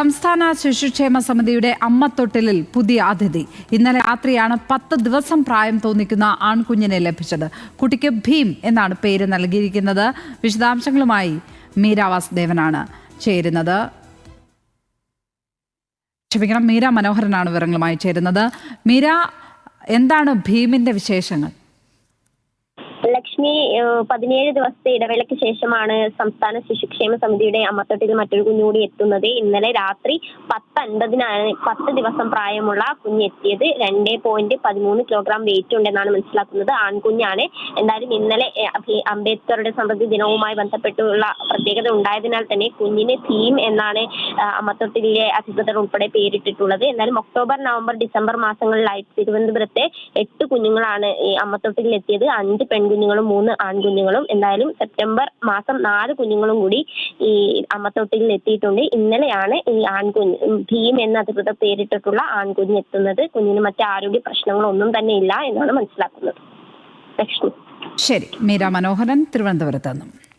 സംസ്ഥാന ശിശുക്ഷേമ സമിതിയുടെ അമ്മത്തൊട്ടിലിൽ പുതിയ അതിഥി. ഇന്നലെ രാത്രിയാണ് പത്ത് ദിവസം പ്രായം തോന്നിക്കുന്ന ആൺകുഞ്ഞിനെ ലഭിച്ചത്. കുട്ടിക്ക് ഭീം എന്നാണ് പേര് നൽകിയിരിക്കുന്നത്. വിശദാംശങ്ങളുമായി മീര വാസുദേവനാണ് ചേരുന്നത്. ക്ഷമിക്കണം മീര മനോഹരനാണ് വിവരങ്ങളുമായി ചേരുന്നത്. മീര എന്താണ് ഭീമിന്റെ വിശേഷങ്ങൾ? ലക്ഷ്മി പതിനേഴ് ദിവസത്തെ ഇടവേളയ്ക്ക് ശേഷമാണ് സംസ്ഥാന ശിശുക്ഷേമ സമിതിയുടെ അമ്മത്തൊട്ടിൽ മറ്റൊരു കുഞ്ഞുകൂടി എത്തുന്നത്. ഇന്നലെ രാത്രി പത്ത് അൻപതിനാണ് പത്ത് ദിവസം പ്രായമുള്ള കുഞ്ഞ് എത്തിയത് രണ്ട് പോയിന്റ് പതിമൂന്ന് കിലോഗ്രാം വെയിറ്റ് ഉണ്ടെന്നാണ് മനസ്സിലാക്കുന്നത്. ആൺകുഞ്ഞാണ്. എന്തായാലും ഇന്നലെ അംബേദ്കറുടെ സമൃദ്ധി ദിനവുമായി ബന്ധപ്പെട്ടുള്ള പ്രത്യേകത ഉണ്ടായതിനാൽ തന്നെ കുഞ്ഞിന് തീം എന്നാണ് അമ്മത്തൊട്ടിലെ അധികൃതർ ഉൾപ്പെടെ പേരിട്ടിട്ടുള്ളത്. എന്നാലും ഒക്ടോബർ നവംബർ ഡിസംബർ മാസങ്ങളിലായി തിരുവനന്തപുരത്തെ എട്ട് കുഞ്ഞുങ്ങളാണ് ഈ അമ്മത്തൊട്ടിൽ എത്തിയത് അഞ്ച് പെൺകുഞ്ഞുങ്ങളും മൂന്ന് ആൺകുഞ്ഞുങ്ങളും. എന്തായാലും സെപ്റ്റംബർ മാസം നാല് കുഞ്ഞുങ്ങളും കൂടി ഈ അമ്മത്തൊട്ടിൽ എത്തിയിട്ടുണ്ട് ഇന്നലെയാണ് ഈ ആൺകുഞ്ഞ് ഭീം എന്ന അധികൃതർ പേരിട്ടിട്ടുള്ള ആൺകുഞ്ഞ് എത്തുന്നത്. കുഞ്ഞിന് മറ്റ് ആരോഗ്യ പ്രശ്നങ്ങളൊന്നും തന്നെ ഇല്ല എന്നാണ് മനസ്സിലാക്കുന്നത്. ലക്ഷ്മി. ശരി. മീര മനോഹരൻ തിരുവനന്തപുരത്ത് നിന്നും.